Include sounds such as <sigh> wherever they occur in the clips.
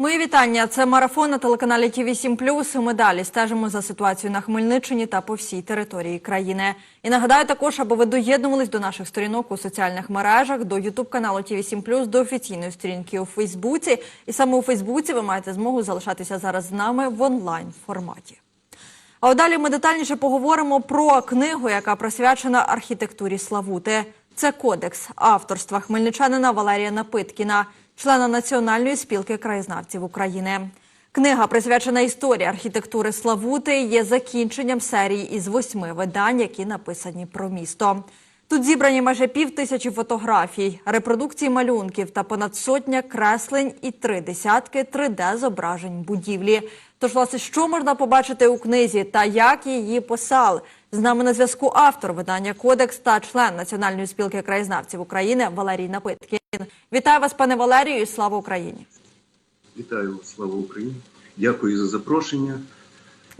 Мої вітання. Це марафон на телеканалі ТВ 7 І Ми далі стежимо за ситуацією на Хмельниччині та по всій території країни. І нагадаю також, аби ви доєднувались до наших сторінок у соціальних мережах, до Ютуб каналу ТВ 7 до офіційної сторінки у Фейсбуці. І саме у Фейсбуці ви маєте змогу залишатися зараз з нами в онлайн форматі. А далі ми детальніше поговоримо про книгу, яка присвячена архітектурі Славути. Це кодекс авторства хмельничанина Валерія Напиткіна, члена Національної спілки краєзнавців України. Книга, присвячена історії архітектури Славути, є закінченням серії із восьми видань, які написані про місто. Тут зібрані майже пів тисячі фотографій, репродукції малюнків та понад сотня креслень і три десятки 3D-зображень будівлі. Тож, власне, що можна побачити у книзі та як її писав? З нами на зв'язку автор видання Кодекс та член Національної спілки краєзнавців України Валерій Напиткін. Вітаю вас, пане Валерію, і слава Україні! Вітаю, слава Україні! Дякую за запрошення.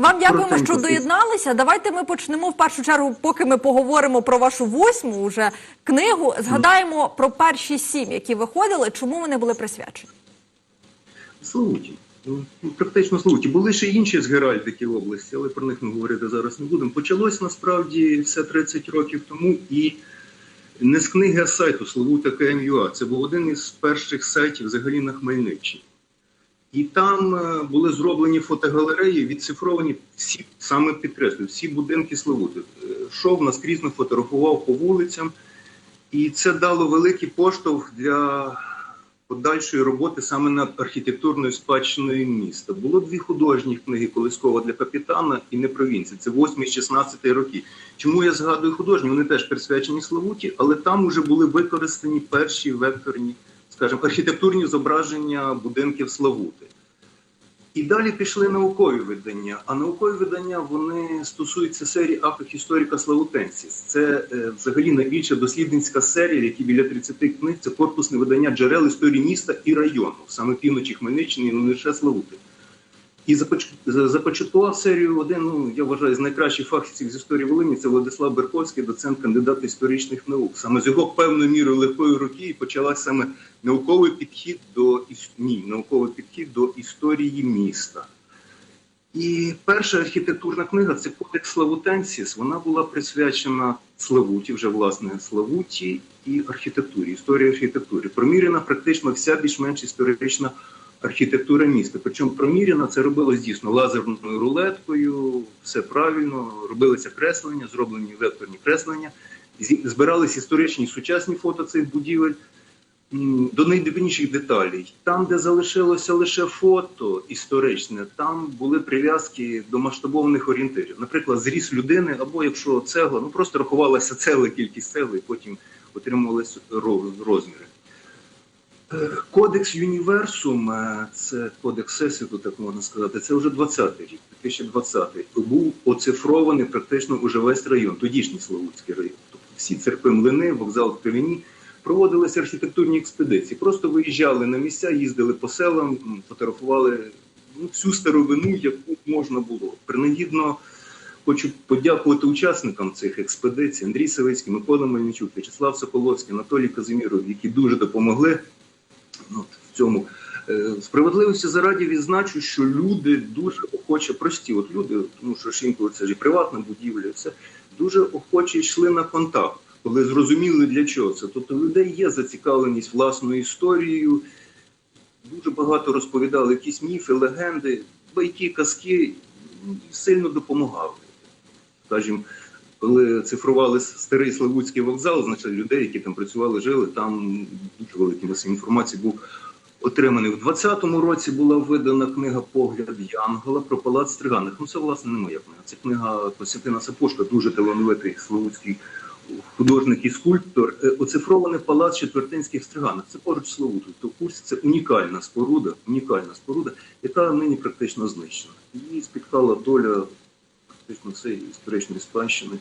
Вам дякуємо, що доєдналися. Давайте ми почнемо в першу чергу, поки ми поговоримо про вашу восьму уже книгу. Згадаємо про перші сім, які виходили. Чому вони були присвячені? Славуті. Ну, Практично Славуті. Були ще інші з Геральдики області, але про них ми говорити зараз не будемо. Почалось насправді все 30 років тому і не з книги, а з сайту Славута КМЮА. Це був один із перших сайтів взагалі на Хмельниччині. І там е, були зроблені фотогалереї, відцифровані всі, саме підкреслюю, всі будинки Славути. Е, Шов наскрізно фотографував по вулицям, і це дало великий поштовх для подальшої роботи саме над архітектурною спадщиною міста. Було дві художні книги Колискова для капітана і не провінції. Це 8-16 роки. Чому я згадую художні? Вони теж присвячені Славуті, але там вже були використані перші векторні, скажімо, архітектурні зображення будинків Славути. І далі пішли наукові видання. А наукові видання вони стосуються серії Африк історика Славутенсіс. Це е, взагалі найбільша дослідницька серія, які біля 30 книг. Це корпусне видання джерел історії міста і району, саме півночі Хмельниччини, і не лише Славути. І започаткував серію один, ну я вважаю, з найкращих фахівців з історії Волині. Це Владислав Берковський, доцент, кандидат історичних наук. Саме з його певною мірою легкої руки і почалась саме науковий підхід до ні, науковий підхід до історії міста. І перша архітектурна книга це Кодекс Славутенсіс. Вона була присвячена Славуті, вже власне Славуті і архітектурі, історії архітектури. Проміряна практично вся більш-менш історична архітектура міста. Причому проміряна це робилось дійсно лазерною рулеткою, все правильно, робилися креслення, зроблені векторні креслення, збирались історичні сучасні фото цих будівель до найдрібніших деталей. Там, де залишилося лише фото історичне, там були прив'язки до масштабованих орієнтирів. Наприклад, зріс людини, або якщо цегла, ну просто рахувалася цегла, кількість цегли, і потім отримувалися розміри. Кодекс Юніверсум, е, це кодекс Всесвіту, так можна сказати, це вже 20-й рік, 2020-й. Був оцифрований практично уже весь район, тодішній Славутський район. Тобто всі церкви млини, вокзал в Кривіні, проводилися архітектурні експедиції. Просто виїжджали на місця, їздили по селам, фотографували ну, всю старовину, яку можна було. Принагідно хочу подякувати учасникам цих експедицій: Андрій Савицький, Микола Мельничук, В'ячеслав Соколовський, Анатолій Казиміров, які дуже допомогли ну, в цьому. Е, Справедливості зараді відзначу, що люди дуже охоче, прості, от люди, тому що ж інколи це ж і приватна будівля, і дуже охоче йшли на контакт, коли зрозуміли для чого це. Тобто людей є зацікавленість власною історією, дуже багато розповідали якісь міфи, легенди, байки, казки ну, сильно допомагали. Скажімо, коли цифрували старий Славутський вокзал, значить людей, які там працювали, жили, там дуже великий масив інформації був отриманий. У 20-му році була видана книга Погляд Янгола про палац Стриганих. Ну, це, власне, не моя книга. Це книга Костянтина Сапошка, дуже талановитий славутський художник і скульптор. Е, Оцифрований палац Четвертинських Стриганих. Це поруч Славуту. Тобто курс це унікальна споруда, унікальна споруда, яка нині практично знищена. Її спіткала доля практично цієї історичної спадщини.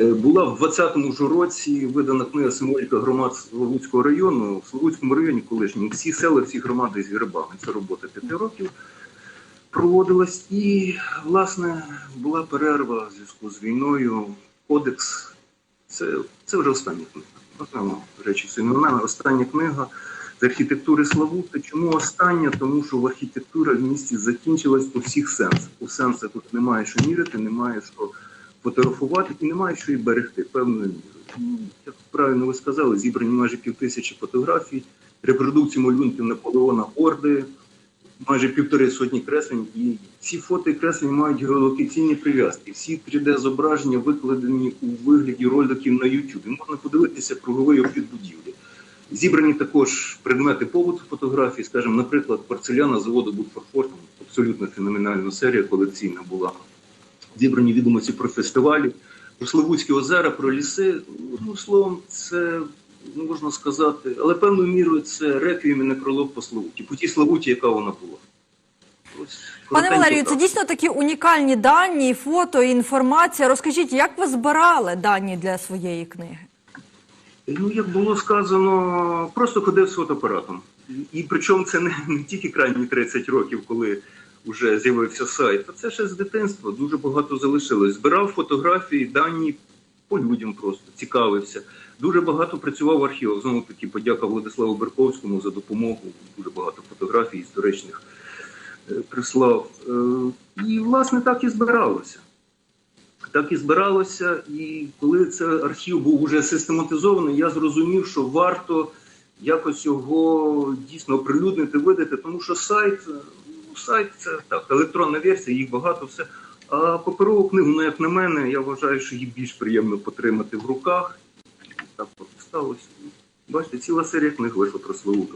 Е, Була в 20-му ж році видана книга Символіка громад Славутського району. В Славутському районі колишньому всі села, всі громади з грибами. Це робота п'яти років проводилась. І, власне, була перерва в зв'язку з війною. Кодекс це, це вже остання книга. Речі, це остання книга. З архітектури Славути. Чому остання? Тому що в архітектура в місті закінчилась у всіх сенсах. У сенсах тут немає що міряти, немає що фотографувати і немає що і берегти певною мірою. Як правильно ви сказали, зібрані майже півтисячі фотографій, репродукції малюнків Наполеона Орди, майже півтори сотні креслень. І ці фото і креслення мають геолокаційні прив'язки. Всі 3D-зображення викладені у вигляді роликів на YouTube. Можна подивитися круговий обхід будівлі. Зібрані також предмети побуту фотографій, скажімо, наприклад, порцеляна заводу Будфорфор, там абсолютно феноменальна серія колекційна була. Зібрані відомості про фестивалі, про Славутські озера, про ліси. Ну, словом, це ну, можна сказати, але певною мірою це реквієм і некролог по Славуті, по тій Славуті, яка вона була. Ось, Пане Валерію, це дійсно такі унікальні дані, фото, і інформація. Розкажіть, як ви збирали дані для своєї книги? Ну, як було сказано, просто ходив з фотоапаратом. І причому це не, не тільки крайні 30 років, коли вже з'явився сайт, а це ще з дитинства дуже багато залишилось. Збирав фотографії, дані по людям просто цікавився. Дуже багато працював в архівах. Знову таки, подяка Владиславу Берковському за допомогу. Дуже багато фотографій історичних е, прислав. Е, І, власне, так і збиралося. Так і збиралося, і коли це архів був уже систематизований, я зрозумів, що варто якось його дійсно оприлюднити, видати, тому що сайт, ну, сайт це так, електронна версія, їх багато все. А паперову книгу, ну як на мене, я вважаю, що її більш приємно потримати в руках. Так от сталося. Бачите, ціла серія книг вийшла про Славуту.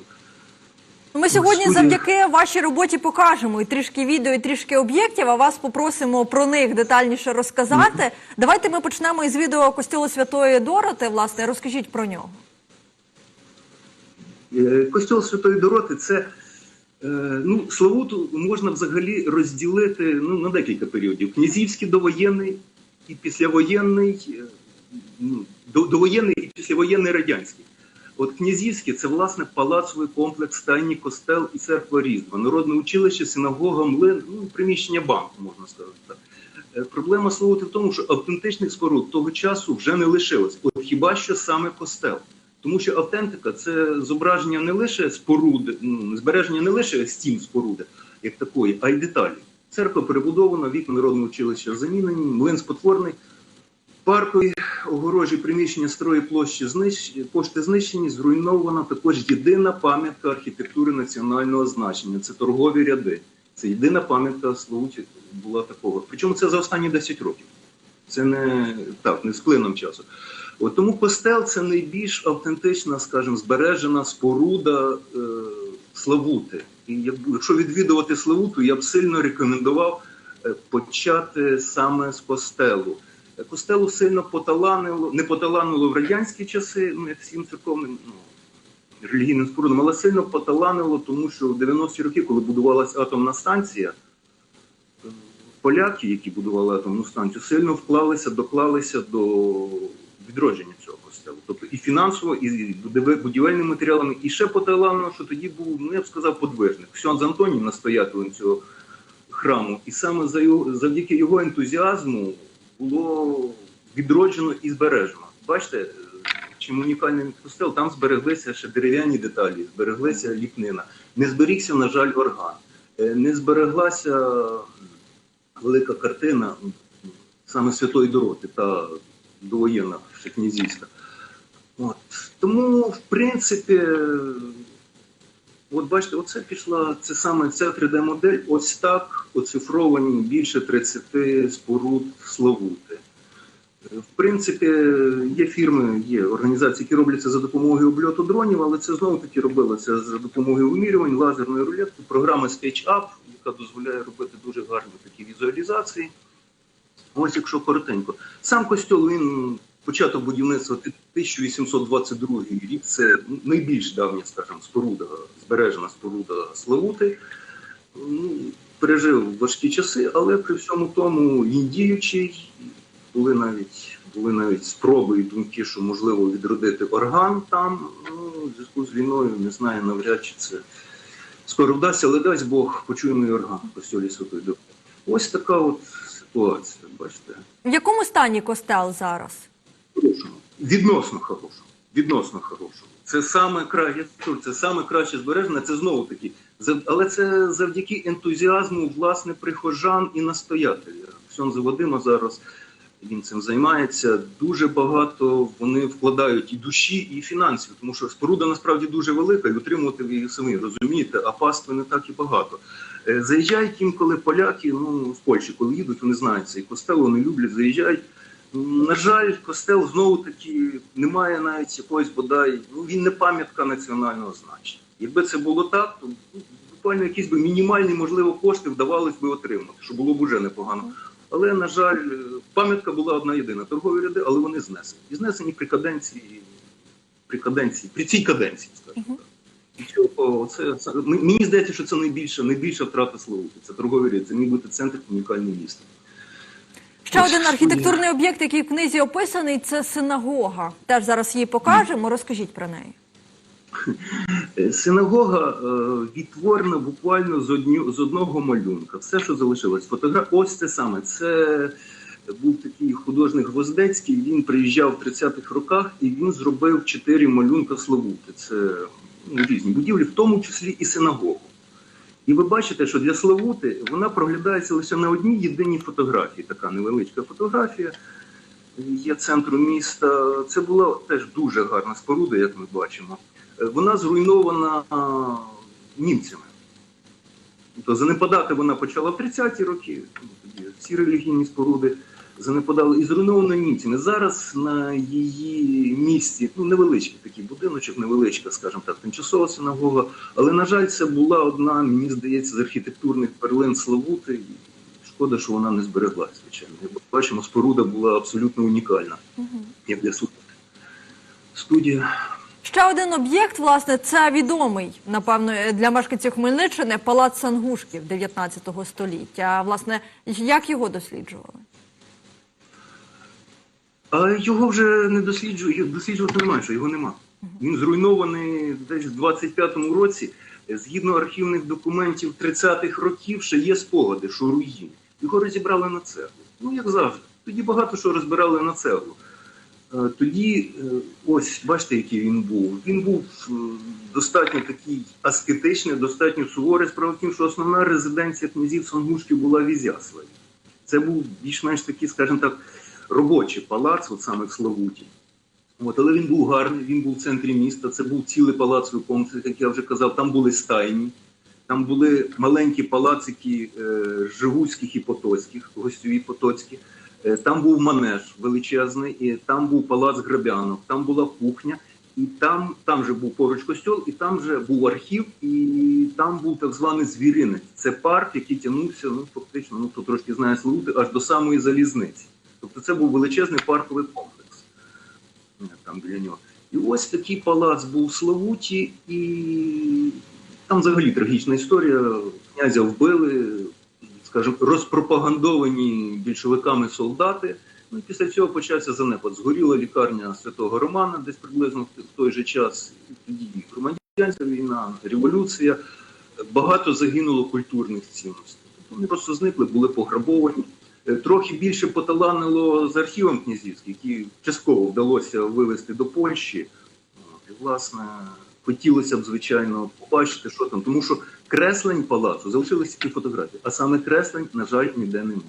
Ми сьогодні завдяки вашій роботі покажемо і трішки відео, і трішки об'єктів, а вас попросимо про них детальніше розказати. Давайте ми почнемо із відео костюлу Святої Дороти. Власне, розкажіть про нього. Е, Костьол Святої Дороти це е, ну, Славуту можна взагалі розділити ну, на декілька періодів: князівський довоєнний і післявоєнний, е, ну, довоєнний і післявоєнний радянський. От князівський це власне палацовий комплекс, стайні костел і церква Різдва, народне училище, синагога, млин, ну, приміщення банку, можна сказати так. Е, Проблема Славути в тому, що автентичних споруд того часу вже не лишилось. От хіба що саме костел. Тому що автентика це зображення не лише споруди, ну, збереження не лише стін споруди, як такої, а й деталі. Церква перебудована, вікна народного училища замінені, млин спотворний, паркові огорожі приміщення старої площі знищ... пошти знищені, зруйнована також єдина пам'ятка архітектури національного значення. Це торгові ряди. Це єдина пам'ятка Славуті була такого. Причому це за останні 10 років. Це не так, не з плином часу. От тому костел це найбільш автентична, скажімо, збережена споруда е, Славути. І якби- якщо відвідувати Славуту, я б сильно рекомендував е, почати саме з костелу. Костелу сильно поталанило, не поталанило в радянські часи, ну як всім церковним ну, релігійним спорудам, але сильно поталанило, тому що в 90-ті роки, коли будувалася атомна станція, поляки, які будували атомну станцію, сильно вклалися, доклалися до відродження цього костелу. Тобто і фінансово, і будівель- будівельними матеріалами, і ще поталанило, що тоді був, ну я б сказав, подвижник. Ксьон Антоній, настоятелем цього храму, і саме завдяки його ентузіазму було відроджено і збережено. Бачите, е, чим унікальний костел, там збереглися ще дерев'яні деталі, збереглися ліпнина. Не зберігся, на жаль, орган. Е, Не збереглася велика картина саме Святої Дороти та довоєнна ще князівська. От. Тому, в принципі, от бачите, оце пішла, це саме ця 3D-модель, ось так оцифровані більше 30 споруд Славути. Е, В принципі, є фірми, є організації, які роблять це за допомогою обльоту дронів, але це знову таки робилося за допомогою вимірювань, лазерної рулетки, програми SketchUp, яка дозволяє робити дуже гарні такі візуалізації. Ось якщо коротенько. Сам костьол він початок будівництва 1822 рік. Це найбільш давня, скажімо, споруда, збережена споруда Славути. Ну, пережив важкі часи, але при всьому тому він діючий. Були навіть були навіть спроби і думки, що можливо відродити орган там. Ну, в зв'язку з війною не знаю навряд чи це скоро вдасться, але дасть Бог почуємо і орган в костьолі Святої Дороги. Ось така от ситуація, бачите. В якому стані костел зараз? Хорошому. Відносно хорошому. відносно хорошого. Це саме краще, це саме краще збережене. Це знову таки, але це завдяки ентузіазму власне прихожан і настоятеля. Ксьонза Вадима зараз він цим займається. Дуже багато вони вкладають і душі, і фінансів, тому що споруда насправді дуже велика, і утримувати ви її самі розумієте, а пастви не так і багато. Е, Заїжджають інколи поляки, ну в Польщі, коли їдуть, вони знають цей костел, вони люблять, заїжджають. На жаль, костел знову таки немає навіть якоїсь бодай. Ну він не пам'ятка національного значення. Якби це було так, то ну, буквально якісь би мінімальні, можливо, кошти вдавалось би отримати, що було б уже непогано. Але на жаль, е, пам'ятка була одна єдина торгові ряди, але вони знесені. І знесені при каденції, при каденції, при цій каденції, скажімо так. Цього це, це мені здається, що це найбільша, найбільша втрата Славути. Це торгові ряди, це міг бути центр унікальне місто. Ще один архітектурний об'єкт, який в книзі описаний, це синагога. Теж зараз її покажемо. Розкажіть про неї. Е, Синагога е, відтворена буквально з, одню, з одного малюнка. Все, що залишилось. Фотограф... Ось це саме. Це був такий художник Гвоздецький. Він приїжджав в 30-х роках і він зробив чотири малюнка Славути. Це ну, різні будівлі, в тому числі і синагогу. І ви бачите, що для Славути вона проглядається лише на одній єдиній фотографії. Така невеличка фотографія. Є центру міста. Це була теж дуже гарна споруда, як ми бачимо. Е, Вона зруйнована німцями. Тобто занепадати вона почала в 30-ті роки. Тоді всі релігійні споруди занепадали і зруйновано німцями. Зараз на її місці ну невеличкий такий будиночок, невеличка, скажімо так, тимчасова синагога. Але на жаль, це була одна, мені здається, з архітектурних перлин Славути. Шкода, що вона не збереглася, звичайно. Як бачимо, споруда була абсолютно унікальна, як для суду. Студія. Ще один об'єкт, власне, це відомий, напевно, для мешканців Хмельниччини палац Сангушків 19 століття. Власне, як його досліджували? А його вже не досліджують, досліджувати немає, що його нема. Він зруйнований десь в 25-му році. Згідно архівних документів 30-х років, ще є спогади, що руїни. Його розібрали на цеглу. Ну, як завжди. Тоді багато що розбирали на цеглу. Е, Тоді, е, ось, бачите, який він був. Він був е, достатньо такий аскетичний, достатньо суворий. Справа в тім, що основна резиденція князів Сангушків була в Ізяславі. Це був більш-менш такий, скажімо так, робочий палац, от саме в Славуті. От, але він був гарний, він був в центрі міста, це був цілий палацовий комплекс, як я вже казав, там були стайні, там були маленькі палацики е, Живуцьких і Потоцьких, гостьові Потоцькі. Е, Там був манеж величезний, і там був палац Гребянок, там була кухня, і там, там же був поруч костьол, і там же був архів, і там був так званий звіринець. Це парк, який тягнувся, ну фактично, ну хто трошки знає Славути, аж до самої залізниці. Тобто це був величезний парковий комплекс е, там біля нього. І ось такий палац був в Славуті, і там взагалі трагічна історія. Князя вбили, скажімо, розпропагандовані більшовиками солдати. Ну і після цього почався занепад. Згоріла лікарня святого Романа, десь приблизно в той же час. Тоді громадянська війна, революція. Багато загинуло культурних цінностей. Вони просто зникли, були пограбовані. Трохи більше поталанило з архівом князівським, які частково вдалося вивезти до Польщі. І, власне, хотілося б, звичайно, побачити, що там. Тому що креслень палацу залишилися тільки фотографії, а саме креслень, на жаль, ніде немає.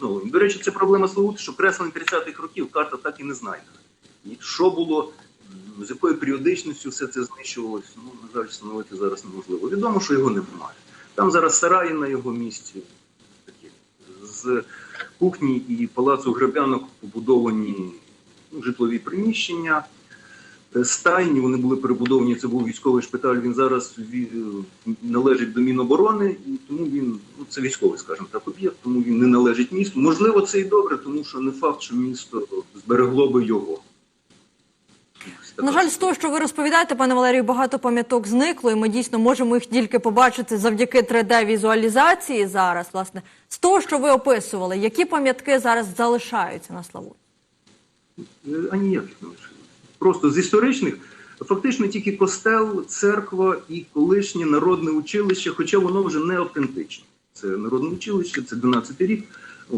Ну, До речі, це проблема Славути, що креслень 30-х років карта так і не знайдена. І що було, з якою періодичністю все це знищувалось, ну, на жаль, встановити зараз неможливо. Відомо, що його немає. Там зараз сараї на його місці, з кухні і палацу Гребянок побудовані ну, житлові приміщення. Е, Стайні вони були перебудовані. Це був військовий шпиталь. Він зараз е, належить до Міноборони, і тому він ну це військовий, скажімо так, об'єкт, тому він не належить місту. Можливо, це і добре, тому що не факт, що місто зберегло би його. На жаль, з того, що ви розповідаєте, пане Валерію, багато пам'яток зникло, і ми дійсно можемо їх тільки побачити завдяки 3D-візуалізації зараз. Власне, з того, що ви описували, які пам'ятки зараз залишаються на славу? Е, а ніяких не. Просто з історичних фактично тільки костел, церква і колишнє народне училище, хоча воно вже не автентичне. Це народне училище, це 12 рік.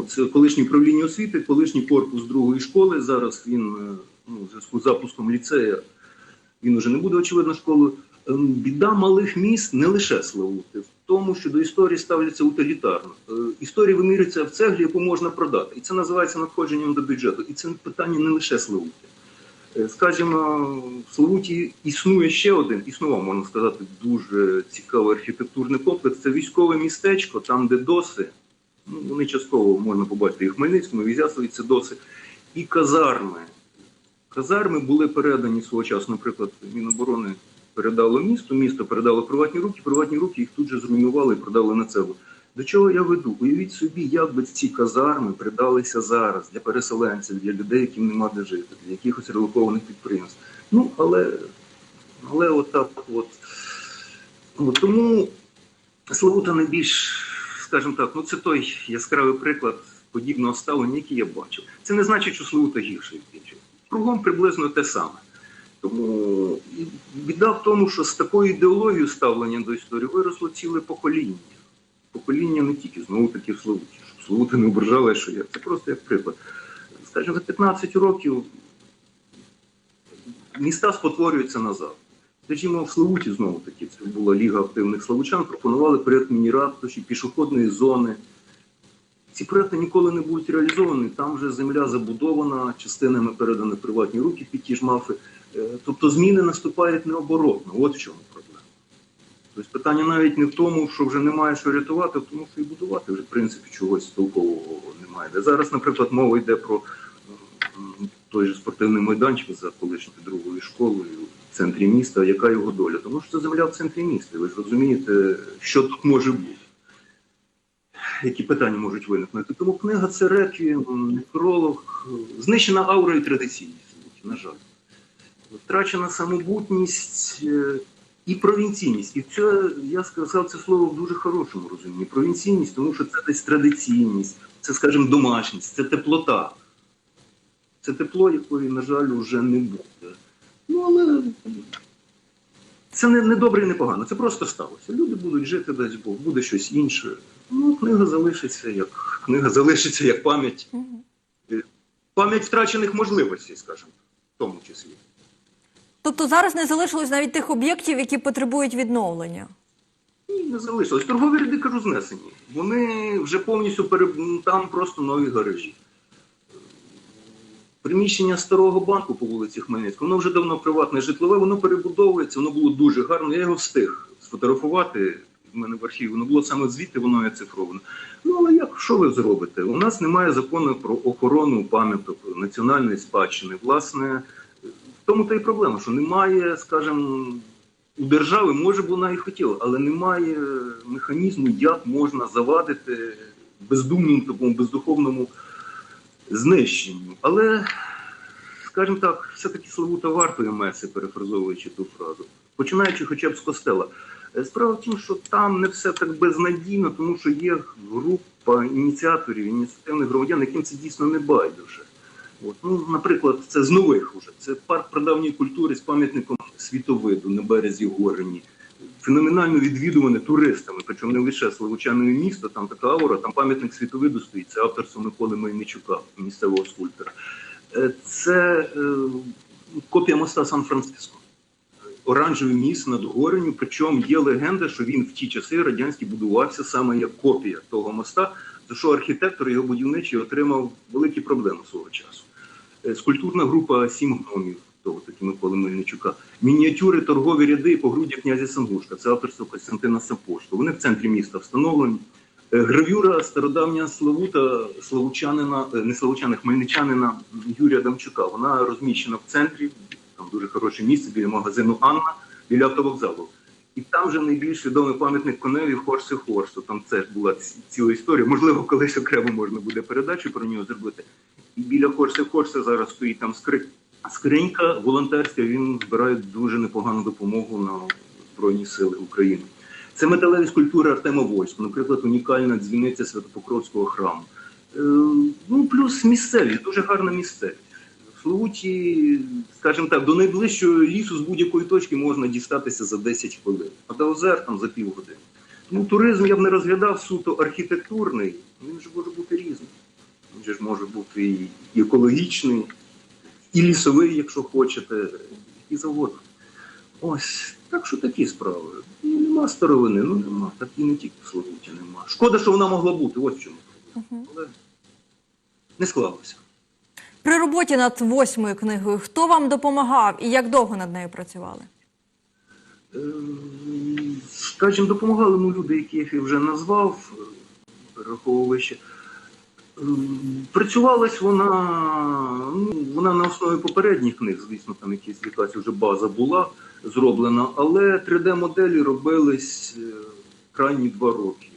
Це колишнє управління освіти, колишній корпус другої школи. Зараз він е, ну, в зв'язку з запуском ліцея він уже не буде очевидно школою. Ем, Біда малих міст не лише Славути, в тому, що до історії ставляться утилітарно. Е, Історія вимірюється в цеглі, яку можна продати. І це називається надходженням до бюджету. І це питання не лише Славути. Е, Скажімо, в Славуті існує ще один, існував, можна сказати, дуже цікавий архітектурний комплекс. Це військове містечко, там, де доси, ну, вони частково можна побачити і в Хмельницькому, і в Ізяславі це доси, і казарми. Казарми були передані свого часу, наприклад, Міноборони передало місто, місто передало приватні руки, приватні руки їх тут же зруйнували і продали на це. До чого я веду? Уявіть собі, як би ці казарми придалися зараз для переселенців, для людей, яким нема де жити, для якихось релокованих підприємств. Ну, але, але отак от. от. Тому Славута найбільш, скажімо так, ну це той яскравий приклад подібного ставлення, який я бачив. Це не значить, що Славута гірше від інших. Кругом приблизно те саме. Тому біда в тому, що з такою ідеологією ставлення до історії виросло ціле покоління. Покоління не тільки знову таки в Славуті. Щоб Славута не ображала, що я. Це просто як приклад. Скажімо, за 15 років міста спотворюються назад. Скажімо, в Славуті знову таки це була Ліга активних славучан, пропонували проєкт міні-ратуші, пішохідної зони. Ці проекти ніколи не будуть реалізовані. Там вже земля забудована, частинами передана в приватні руки під ті ж мафи. Е, Тобто зміни наступають необоротно. От в чому проблема. Тобто питання навіть не в тому, що вже немає що рятувати, тому, що і будувати вже в принципі чогось толкового немає. Де зараз, наприклад, мова йде про той же спортивний майданчик за колишньою другою школою в центрі міста. Яка його доля? Тому що це земля в центрі міста. Ви ж розумієте, що тут може бути які питання можуть виникнути. Тому книга це реквієм, некролог, знищена аура і традиційність, на жаль. Втрачена самобутність е, і провінційність. І це я сказав це слово в дуже хорошому розумінні. Провінційність, тому що це десь традиційність, це, скажімо, домашність, це теплота. Це тепло, якої, на жаль, вже не буде. Ну, але це не, не добре і не погано, це просто сталося. Люди будуть жити, дасть Бог, буде щось інше. Ну, книга залишиться як книга залишиться як пам'ять. Е, Пам'ять втрачених можливостей, скажімо, в тому числі. Тобто зараз не залишилось навіть тих об'єктів, які потребують відновлення. Ні, не залишилось. Торгові ряди кажу знесені. Вони вже повністю пере... ну, там просто нові гаражі. Приміщення старого банку по вулиці Хмельницького, воно вже давно приватне житлове, воно перебудовується, воно було дуже гарно. Я його встиг сфотографувати. В мене в архіві воно було саме звідти, воно і оцифровано. Ну але як що ви зробите? У нас немає закону про охорону пам'яток національної спадщини. Власне, в тому та й проблема, що немає, скажімо, у держави може б вона і хотіла, але немає механізму, як можна завадити бездумному такому бездуховному знищенню. Але, скажімо так, все-таки Славута вартує меси, перефразовуючи ту фразу, починаючи хоча б з костела. Е, Справа в тім, що там не все так безнадійно, тому що є група ініціаторів, ініціативних громадян, яким це дійсно не байдуже. От. Ну, наприклад, це з нових уже. Це парк прадавньої культури з пам'ятником світовиду на березі Горені. Феноменально відвідуване туристами, причому не лише Славучаною місто, там така аура, там пам'ятник світовиду стоїть, це авторство Миколи Мельничука, місцевого скульптора. Е, Це е, копія моста Сан-Франциско. Оранжевий міст над Горенню, причому є легенда, що він в ті часи радянські будувався саме як копія того моста, за що архітектор його будівничий отримав великі проблеми свого часу. Е, Скульптурна група сім гномів, того таки Миколи Мельничука, мініатюри торгові ряди по груді князя Сангушка, це авторство Костянтина Сапошко. Вони в центрі міста встановлені. Е, Гравюра стародавня Славута, славучанина, е, не славучана, хмельничанина Юрія Дамчука. Вона розміщена в центрі, дуже хороше місце біля магазину Анна, біля автовокзалу. І там же найбільш відомий пам'ятник коневі Хорси Хорсу. Там це була ціла історія. Можливо, колись окремо можна буде передачу про нього зробити. І біля Хорси Хорса зараз стоїть там скринька волонтерська. Він збирає дуже непогану допомогу на Збройні Сили України. Це металеві скульптури Артема Войська, наприклад, унікальна дзвіниця Святопокровського храму. Е, ну, плюс місцевість, дуже гарна місцевість. Славуті, скажімо так, до найближчого лісу з будь-якої точки можна дістатися за 10 хвилин, а до озер там за півгодини. Тому туризм я б не розглядав суто архітектурний, він же може бути різним. Він же ж може бути і і екологічний. і лісовий, якщо хочете, і завгодно. Ось, так що такі справи. Ну, нема старовини, ну нема. Так і не тільки в Славуті нема. Шкода, що вона могла бути, ось в чому. Але не склалося. При роботі над восьмою книгою хто вам допомагав і як довго над нею працювали? Скажімо, допомагали ну, люди, яких я вже назвав. Е, Працювалась вона, ну, вона на основі попередніх книг, звісно, там якісь якась вже база була зроблена, але 3D-моделі робились е, крайні два роки.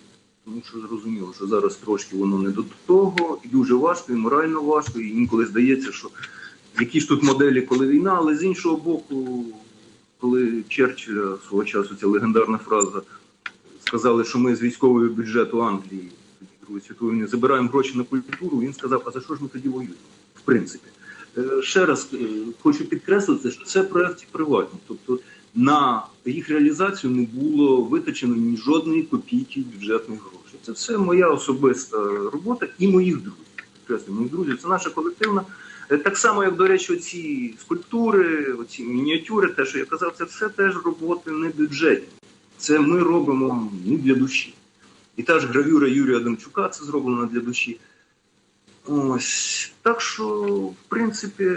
Тому що зрозуміло, що зараз трошки воно не до того, і дуже важко, і морально важко, і інколи здається, що які ж тут моделі, коли війна, але з іншого боку, коли Черчилля свого часу ця легендарна фраза сказали, що ми з військового бюджету Англії Другої світової війни забираємо гроші на культуру, він сказав, а за що ж ми тоді воюємо? В принципі. Е, Ще раз е, хочу підкреслити, що це проекти приватні. Тобто на їх реалізацію не було витрачено ні жодної копійки бюджетних грошей. Це все моя особиста робота і моїх друзів. Підкреслюю, моїх друзів, це наша колективна. Е, Так само, як, до речі, оці скульптури, оці мініатюри, те, що я казав, це все теж роботи не бюджетні. Це ми робимо ну, для душі. І та ж гравюра Юрія Адамчука це зроблено для душі. Ось. Так що, в принципі,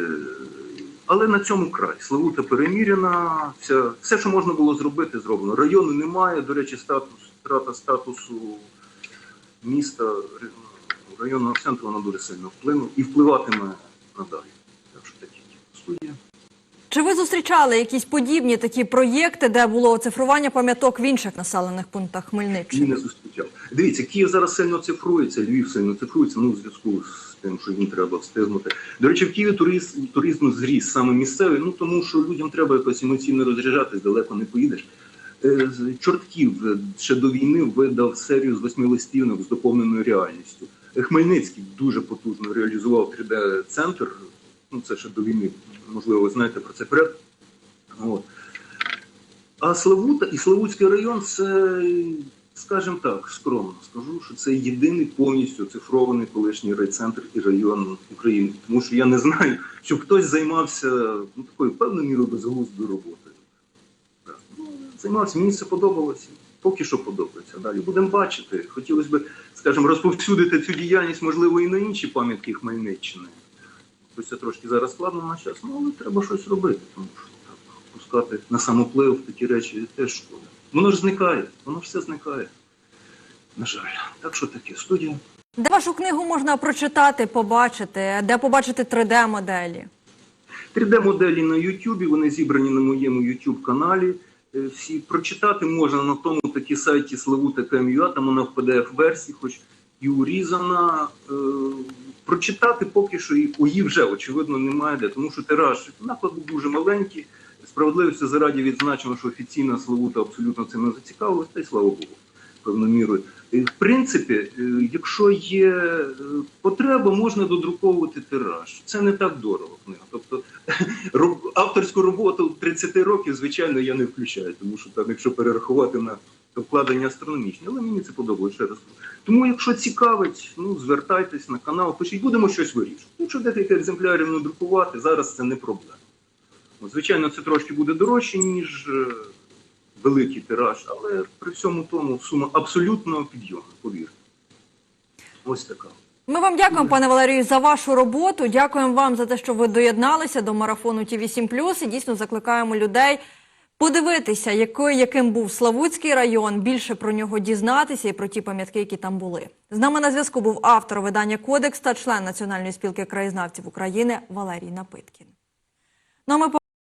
але на цьому край. Славута переміряна, вся, все, що можна було зробити, зроблено. Району немає, до речі, статус, втрата статусу міста, районного центру вона дуже сильно вплинула і впливатиме надалі. Так що такі студія. Чи ви зустрічали якісь подібні такі проєкти, де було оцифрування пам'яток в інших населених пунктах Ні, не зустрічав. Дивіться, Київ зараз сильно цифрується, Львів сильно цифрується, ну, в зв'язку з тим, що їм треба встигнути. До речі, в Києві туризм, туризм зріс саме місцевий, ну тому що людям треба якось емоційно розряджатись, далеко не поїдеш. Е, Чортків е, ще до війни видав серію з восьми листівок з доповненою реальністю. Е, Хмельницький дуже потужно реалізував 3D-центр. Ну, це ще до війни, можливо, ви знаєте про це перед. От. А Славута і Славутський район це, скажімо так, скромно скажу, що це єдиний повністю цифрований колишній райцентр і район України. Тому що я не знаю, щоб хтось займався ну, такою певною мірою безглуздою роботою. Ну, Займався, мені це подобалося. Поки що подобається. Далі будемо бачити. Хотілося б, скажімо, розповсюдити цю діяльність, можливо, і на інші пам'ятки Хмельниччини. Хоч це трошки зараз складно на час, ну але треба щось робити, тому що так пускати на самоплив такі речі теж шкода. Воно ж зникає, воно ж все зникає. На жаль, так що таке студія. Де вашу книгу можна прочитати, побачити, де побачити 3D-моделі? 3D-моделі на YouTube, вони зібрані на моєму YouTube каналі. Е, Всі прочитати можна на тому такі сайті Славута.ua, там вона в PDF-версії, хоч і урізана. Е, Прочитати поки що і- її вже очевидно немає де, тому що тираж наклад був дуже маленький. Справедливості зараді відзначено, що офіційна Славута абсолютно цим не зацікавилась, та й слава Богу, певною мірою. В принципі, е, якщо є е, потреба, можна додруковувати тираж. Це не так дорого книга. Тобто <laughs> авторську роботу 30 років, звичайно, я не включаю, тому що там, якщо перерахувати на вкладення астрономічні, але мені це подобається раз. Тому, якщо цікавить, ну звертайтесь на канал, пишіть, будемо щось вирішувати. Якщо декілька екземплярів надрукувати, зараз це не проблема. От, Звичайно, це трошки буде дорожче, ніж е, великий тираж, але при всьому тому сума абсолютно підйомна, повірте. Ось така. Ми вам дякуємо, пане Валерію, за вашу роботу. Дякуємо вам за те, що ви доєдналися до марафону ТІВІ 7 І дійсно закликаємо людей подивитися, який, яким був Славутський район, більше про нього дізнатися і про ті пам'ятки, які там були. З нами на зв'язку був автор видання Кодекс та член Національної спілки краєзнавців України Валерій Напиткін. Ну а